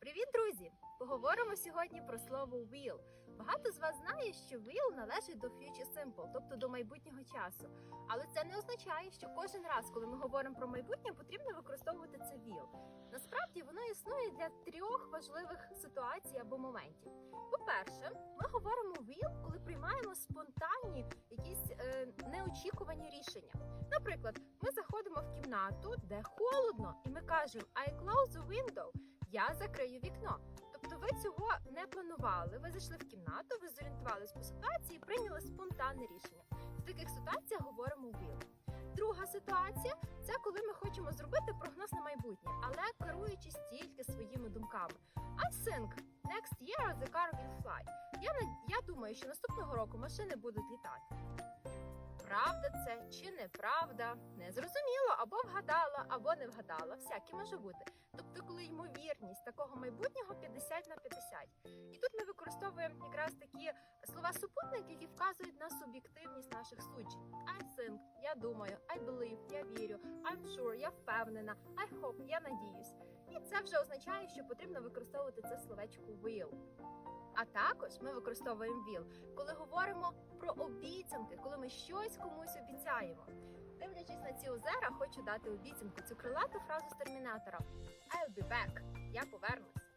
Привіт, друзі! Поговоримо сьогодні про слово will. Багато з вас знає, що will належить до future simple, тобто до майбутнього часу. Але це не означає, що кожен раз, коли ми говоримо про майбутнє, потрібно використовувати це will. Насправді воно існує для трьох важливих ситуацій або моментів. По-перше, ми говоримо will, коли приймаємо спонтанні якісь е, неочікувані рішення. Наприклад, ми заходимо в кімнату, де холодно, і ми кажемо I close the window, я закрию вікно. Тобто ви цього не планували. Ви зайшли в кімнату, ви зорієнтувалися по ситуації, і прийняли спонтанне рішення. В таких ситуаціях говоримо will. Друга ситуація це коли ми хочемо зробити прогноз на майбутнє, але керуючись тільки своїми думками. I think next year the car will fly. Я я думаю, що наступного року машини будуть літати. Правда це чи неправда? Не зрозуміло, або вгадала, або не вгадала. Всяке може бути. Тобто, коли ймовірність такого майбутнього 50 на 50. І тут ми використовуємо якраз такі слова супутники, які вказують на суб'єктивність наших суджень. I think, я думаю, I believe, я вірю, I'm sure, я впевнена, I hope, я надіюсь. І це вже означає, що потрібно використовувати це словечко will. А також ми використовуємо will, коли говоримо про обіцянки, коли ми щось комусь обіцяємо. Дивлячись на ці озера, хочу дати обіцянку цю крилату фразу з термінатора I'll be back. Я повернусь.